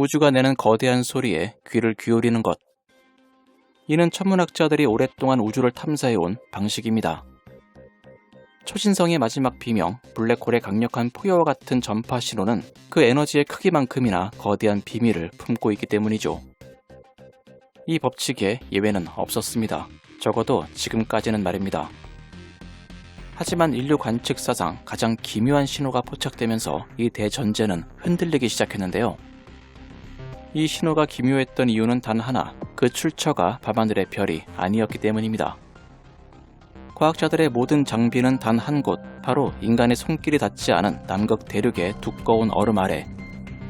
우주가 내는 거대한 소리에 귀를 기울이는 것. 이는 천문학자들이 오랫동안 우주를 탐사해온 방식입니다. 초신성의 마지막 비명, 블랙홀의 강력한 포효와 같은 전파 신호는 그 에너지의 크기만큼이나 거대한 비밀을 품고 있기 때문이죠. 이 법칙에 예외는 없었습니다. 적어도 지금까지는 말입니다. 하지만 인류 관측사상 가장 기묘한 신호가 포착되면서 이 대전제는 흔들리기 시작했는데요. 이 신호가 기묘했던 이유는 단 하나, 그 출처가 밤하늘의 별이 아니었기 때문입니다. 과학자들의 모든 장비는 단 한 곳, 바로 인간의 손길이 닿지 않은 남극 대륙의 두꺼운 얼음 아래,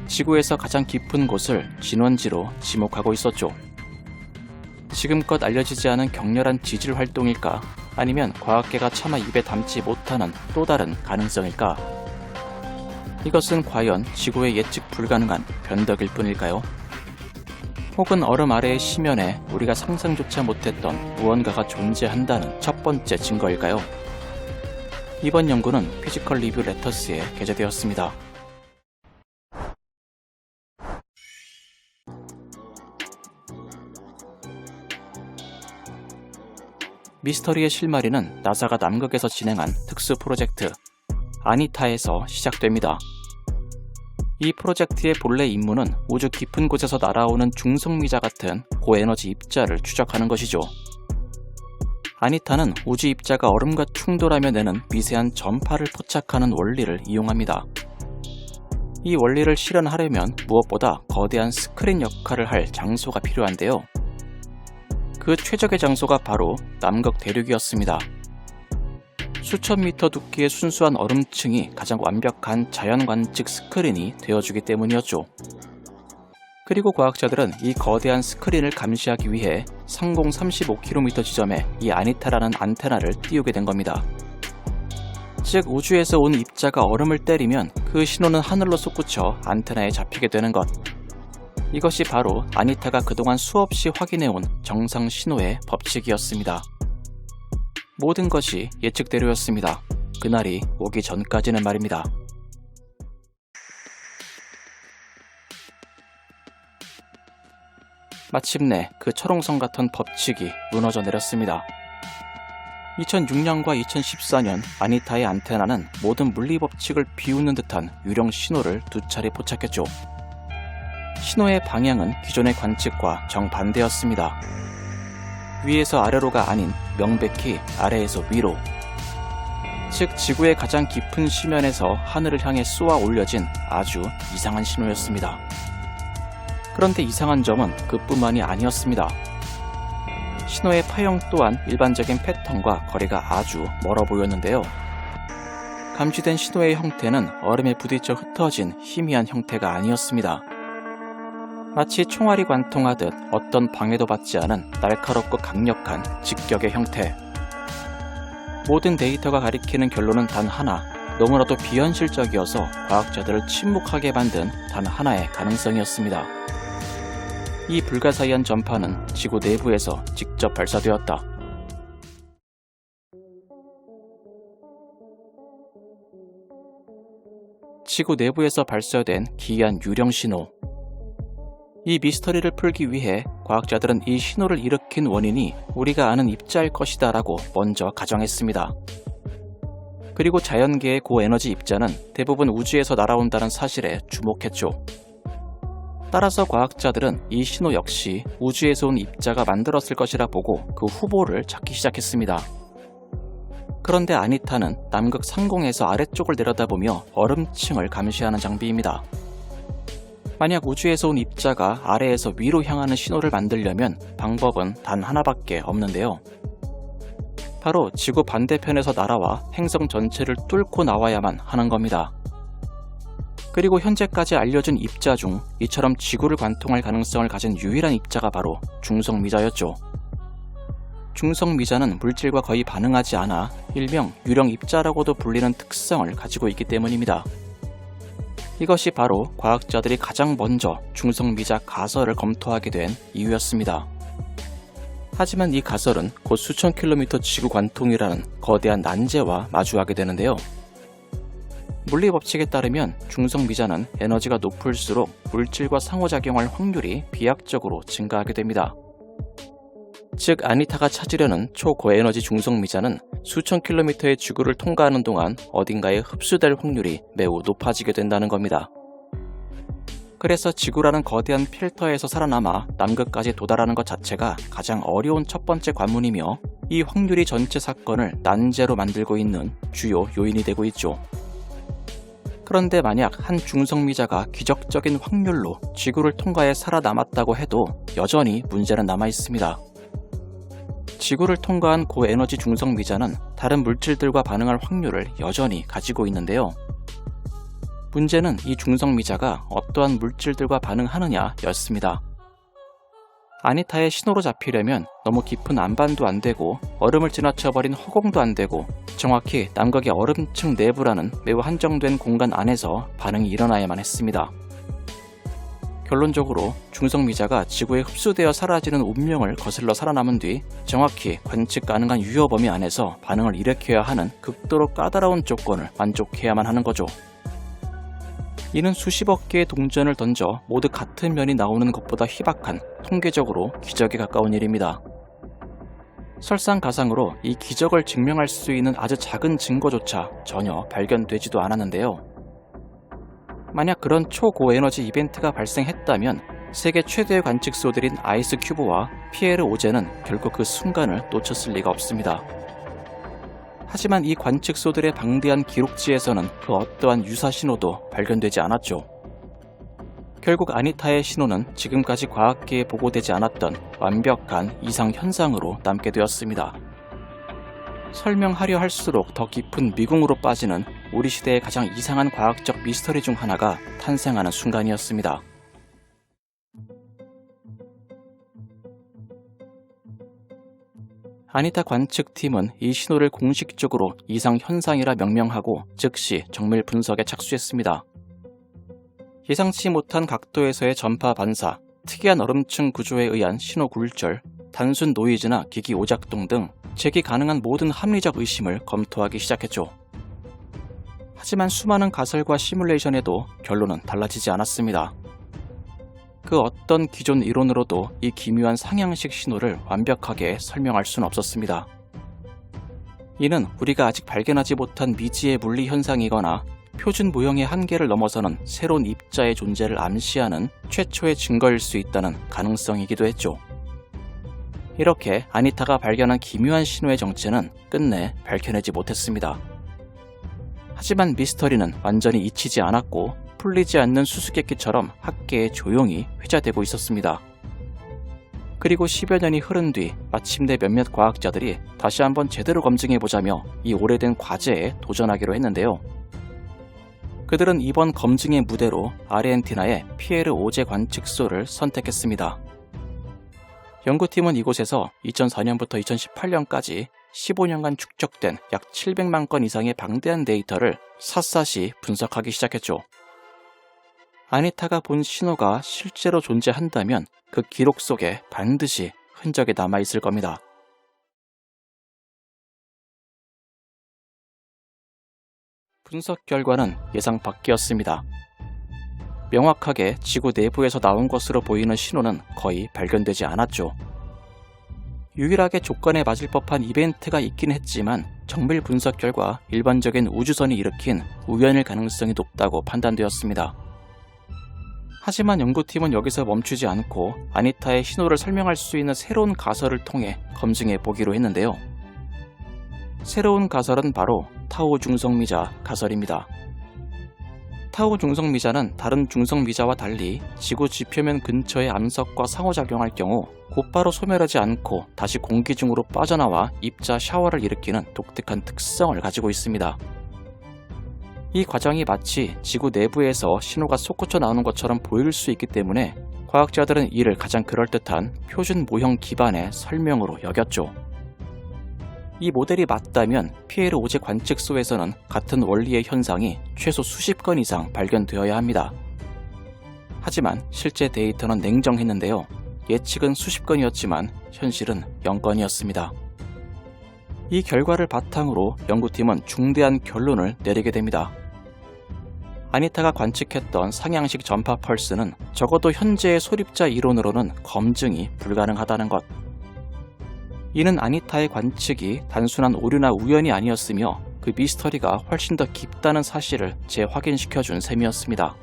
지구에서 가장 깊은 곳을 진원지로 지목하고 있었죠. 지금껏 알려지지 않은 격렬한 지질 활동일까? 아니면 과학계가 차마 입에 담지 못하는 또 다른 가능성일까? 이것은 과연 지구의 예측 불가능한 변덕일 뿐일까요? 혹은 얼음 아래의 심연에 우리가 상상조차 못했던 무언가가 존재한다는 첫 번째 증거일까요? 이번 연구는 피지컬 리뷰 레터스에 게재되었습니다. 미스터리의 실마리는 나사가 남극에서 진행한 특수 프로젝트 아니타에서 시작됩니다. 이 프로젝트의 본래 임무는 우주 깊은 곳에서 날아오는 중성미자 같은 고에너지 입자를 추적하는 것이죠. 아니타는 우주 입자가 얼음과 충돌하며 내는 미세한 전파를 포착하는 원리를 이용합니다. 이 원리를 실현하려면 무엇보다 거대한 스크린 역할을 할 장소가 필요한데요. 그 최적의 장소가 바로 남극 대륙이었습니다. 수천 미터 두께의 순수한 얼음층이 가장 완벽한 자연 관측 스크린이 되어주기 때문이었죠. 그리고 과학자들은 이 거대한 스크린을 감시하기 위해 상공 35km 지점에 이 아니타라는 안테나를 띄우게 된 겁니다. 즉 우주에서 온 입자가 얼음을 때리면 그 신호는 하늘로 솟구쳐 안테나에 잡히게 되는 것. 이것이 바로 아니타가 그동안 수없이 확인해온 정상 신호의 법칙이었습니다. 모든 것이 예측대로였습니다. 그날이 오기 전까지는 말입니다. 마침내 그 철옹성 같은 법칙이 무너져 내렸습니다. 2006년과 2014년 아니타의 안테나는 모든 물리 법칙을 비웃는 듯한 유령 신호를 두 차례 포착했죠. 신호의 방향은 기존의 관측과 정반대였습니다. 위에서 아래로가 아닌 명백히 아래에서 위로. 즉, 지구의 가장 깊은 심연에서 하늘을 향해 쏘아 올려진 아주 이상한 신호였습니다. 그런데 이상한 점은 그뿐만이 아니었습니다. 신호의 파형 또한 일반적인 패턴과 거리가 아주 멀어 보였는데요. 감지된 신호의 형태는 얼음에 부딪혀 흩어진 희미한 형태가 아니었습니다. 마치 총알이 관통하듯 어떤 방해도 받지 않은 날카롭고 강력한 직격의 형태. 모든 데이터가 가리키는 결론은 단 하나, 너무나도 비현실적이어서 과학자들을 침묵하게 만든 단 하나의 가능성이었습니다. 이 불가사의한 전파는 지구 내부에서 직접 발사되었다. 지구 내부에서 발사된 기이한 유령 신호. 이 미스터리를 풀기 위해 과학자들은 이 신호를 일으킨 원인이 우리가 아는 입자일 것이다 라고 먼저 가정했습니다. 그리고 자연계의 고에너지 입자는 대부분 우주에서 날아온다는 사실에 주목했죠. 따라서 과학자들은 이 신호 역시 우주에서 온 입자가 만들었을 것이라 보고 그 후보를 찾기 시작했습니다. 그런데 아니타는 남극 상공에서 아래쪽을 내려다보며 얼음층을 감시하는 장비입니다. 만약 우주에서 온 입자가 아래에서 위로 향하는 신호를 만들려면 방법은 단 하나밖에 없는데요. 바로 지구 반대편에서 날아와 행성 전체를 뚫고 나와야만 하는 겁니다. 그리고 현재까지 알려진 입자 중 이처럼 지구를 관통할 가능성을 가진 유일한 입자가 바로 중성미자였죠. 중성미자는 물질과 거의 반응하지 않아 일명 유령 입자라고도 불리는 특성을 가지고 있기 때문입니다. 이것이 바로 과학자들이 가장 먼저 중성미자 가설을 검토하게 된 이유였습니다. 하지만 이 가설은 곧 수천 킬로미터 지구 관통이라는 거대한 난제와 마주하게 되는데요. 물리 법칙에 따르면 중성 미자는 에너지가 높을수록 물질과 상호작용할 확률이 비약적으로 증가하게 됩니다. 즉 아니타가 찾으려는 초고에너지 중성 미자는 수천 킬로미터의 지구를 통과하는 동안 어딘가에 흡수될 확률이 매우 높아지게 된다는 겁니다. 그래서 지구라는 거대한 필터에서 살아남아 남극까지 도달하는 것 자체가 가장 어려운 첫 번째 관문이며 이 확률이 전체 사건을 난제로 만들고 있는 주요 요인이 되고 있죠. 그런데 만약 한 중성미자가 기적적인 확률로 지구를 통과해 살아남았다고 해도 여전히 문제는 남아 있습니다. 지구를 통과한 고에너지 중성 미자는 다른 물질들과 반응할 확률을 여전히 가지고 있는데요. 문제는 이 중성 미자가 어떠한 물질들과 반응하느냐 였습니다. 아니타의 신호로 잡히려면 너무 깊은 안반도 안 되고 얼음을 지나쳐버린 허공도 안 되고 정확히 남극의 얼음층 내부라는 매우 한정된 공간 안에서 반응이 일어나야만 했습니다. 결론적으로 중성미자가 지구에 흡수되어 사라지는 운명을 거슬러 살아남은 뒤 정확히 관측 가능한 유효 범위 안에서 반응을 일으켜야 하는 극도로 까다로운 조건을 만족해야만 하는 거죠. 이는 수십억 개의 동전을 던져 모두 같은 면이 나오는 것보다 희박한 통계적으로 기적에 가까운 일입니다. 설상가상으로 이 기적을 증명할 수 있는 아주 작은 증거조차 전혀 발견되지도 않았는데요. 만약 그런 초고에너지 이벤트가 발생했다면 세계 최대의 관측소들인 아이스 큐브와 피에르 오제는 결국 그 순간을 놓쳤을 리가 없습니다. 하지만 이 관측소들의 방대한 기록지에서는 그 어떠한 유사 신호도 발견되지 않았죠. 결국 아니타의 신호는 지금까지 과학계에 보고되지 않았던 완벽한 이상 현상으로 남게 되었습니다. 설명하려 할수록 더 깊은 미궁으로 빠지는 우리 시대의 가장 이상한 과학적 미스터리 중 하나가 탄생하는 순간이었습니다. 아니타 관측팀은 이 신호를 공식적으로 이상 현상이라 명명하고 즉시 정밀 분석에 착수했습니다. 예상치 못한 각도에서의 전파 반사, 특이한 얼음층 구조에 의한 신호 굴절, 단순 노이즈나 기기 오작동 등 제기 가능한 모든 합리적 의심을 검토하기 시작했죠. 하지만 수많은 가설과 시뮬레이션에도 결론은 달라지지 않았습니다. 그 어떤 기존 이론으로도 이 기묘한 상향식 신호를 완벽하게 설명할 수는 없었습니다. 이는 우리가 아직 발견하지 못한 미지의 물리 현상이거나 표준 모형의 한계를 넘어서는 새로운 입자의 존재를 암시하는 최초의 증거일 수 있다는 가능성이기도 했죠. 이렇게 아니타가 발견한 기묘한 신호의 정체는 끝내 밝혀내지 못했습니다. 하지만 미스터리는 완전히 잊히지 않았고 풀리지 않는 수수께끼처럼 학계에 조용히 회자되고 있었습니다. 그리고 10여 년이 흐른 뒤 마침내 몇몇 과학자들이 다시 한번 제대로 검증해보자며 이 오래된 과제에 도전하기로 했는데요. 그들은 이번 검증의 무대로 아르헨티나의 피에르 오제 관측소를 선택했습니다. 연구팀은 이곳에서 2004년부터 2018년까지 15년간 축적된 약 700만 건 이상의 방대한 데이터를 샅샅이 분석하기 시작했죠. 아니타가 본 신호가 실제로 존재한다면 그 기록 속에 반드시 흔적이 남아있을 겁니다. 분석 결과는 예상 밖이었습니다. 명확하게 지구 내부에서 나온 것으로 보이는 신호는 거의 발견되지 않았죠. 유일하게 조건에 맞을 법한 이벤트가 있긴 했지만 정밀 분석 결과 일반적인 우주선이 일으킨 우연일 가능성이 높다고 판단되었습니다. 하지만 연구팀은 여기서 멈추지 않고 아니타의 신호를 설명할 수 있는 새로운 가설을 통해 검증해 보기로 했는데요. 새로운 가설은 바로 타오 중성미자 가설입니다. 타오 중성미자는 다른 중성미자와 달리 지구 지표면 근처의 암석과 상호작용할 경우 곧바로 소멸하지 않고 다시 공기 중으로 빠져나와 입자 샤워를 일으키는 독특한 특성을 가지고 있습니다. 이 과정이 마치 지구 내부에서 신호가 솟구쳐 나오는 것처럼 보일 수 있기 때문에 과학자들은 이를 가장 그럴듯한 표준 모형 기반의 설명으로 여겼죠. 이 모델이 맞다면 피에르 오제 관측소에서는 같은 원리의 현상이 최소 수십 건 이상 발견되어야 합니다. 하지만 실제 데이터는 냉정했는데요. 예측은 수십 건이었지만 현실은 0건이었습니다. 이 결과를 바탕으로 연구팀은 중대한 결론을 내리게 됩니다. 아니타가 관측했던 상향식 전파 펄스는 적어도 현재의 소립자 이론으로는 검증이 불가능하다는 것. 이는 아니타의 관측이 단순한 오류나 우연이 아니었으며 그 미스터리가 훨씬 더 깊다는 사실을 재확인시켜 준 셈이었습니다.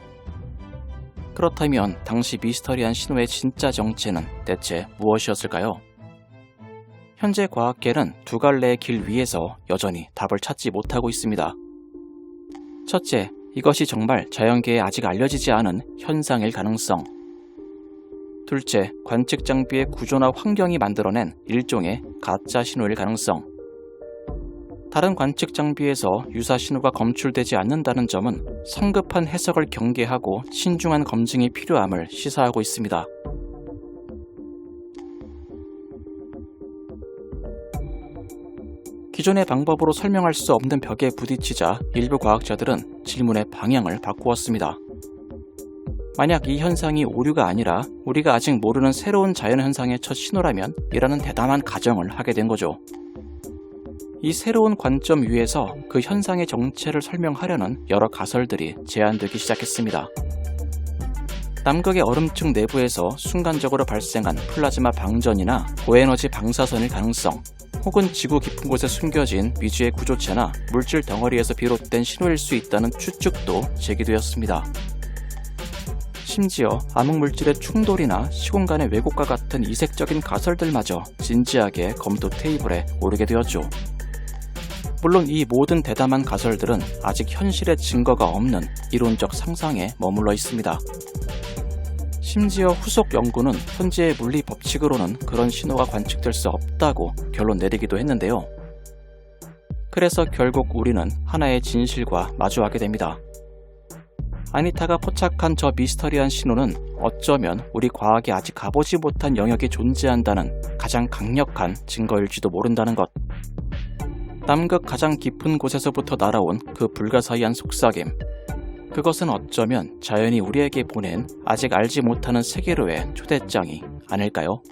그렇다면 당시 미스터리한 신호의 진짜 정체는 대체 무엇이었을까요? 현재 과학계는 두 갈래의 길 위에서 여전히 답을 찾지 못하고 있습니다. 첫째, 이것이 정말 자연계에 아직 알려지지 않은 현상일 가능성. 둘째, 관측 장비의 구조나 환경이 만들어낸 일종의 가짜 신호일 가능성. 다른 관측 장비에서 유사 신호가 검출되지 않는다는 점은 성급한 해석을 경계하고 신중한 검증이 필요함을 시사하고 있습니다. 기존의 방법으로 설명할 수 없는 벽에 부딪히자 일부 과학자들은 질문의 방향을 바꾸었습니다. 만약 이 현상이 오류가 아니라 우리가 아직 모르는 새로운 자연 현상의 첫 신호라면 이라는 대담한 가정을 하게 된 거죠. 이 새로운 관점 위에서 그 현상의 정체를 설명하려는 여러 가설들이 제안되기 시작했습니다. 남극의 얼음층 내부에서 순간적으로 발생한 플라즈마 방전이나 고에너지 방사선일 가능성, 혹은 지구 깊은 곳에 숨겨진 미지의 구조체나 물질 덩어리에서 비롯된 신호일 수 있다는 추측도 제기되었습니다. 심지어 암흑물질의 충돌이나 시공 간의 왜곡과 같은 이색적인 가설들마저 진지하게 검도 테이블에 오르게 되었죠. 물론 이 모든 대담한 가설들은 아직 현실의 증거가 없는 이론적 상상에 머물러 있습니다. 심지어 후속 연구는 현재의 물리 법칙으로는 그런 신호가 관측될 수 없다고 결론 내리기도 했는데요. 그래서 결국 우리는 하나의 진실과 마주하게 됩니다. 아니타가 포착한 저 미스터리한 신호는 어쩌면 우리 과학이 아직 가보지 못한 영역이 존재한다는 가장 강력한 증거일지도 모른다는 것. 남극 가장 깊은 곳에서부터 날아온 그 불가사의한 속삭임. 그것은 어쩌면 자연이 우리에게 보낸 아직 알지 못하는 세계로의 초대장이 아닐까요?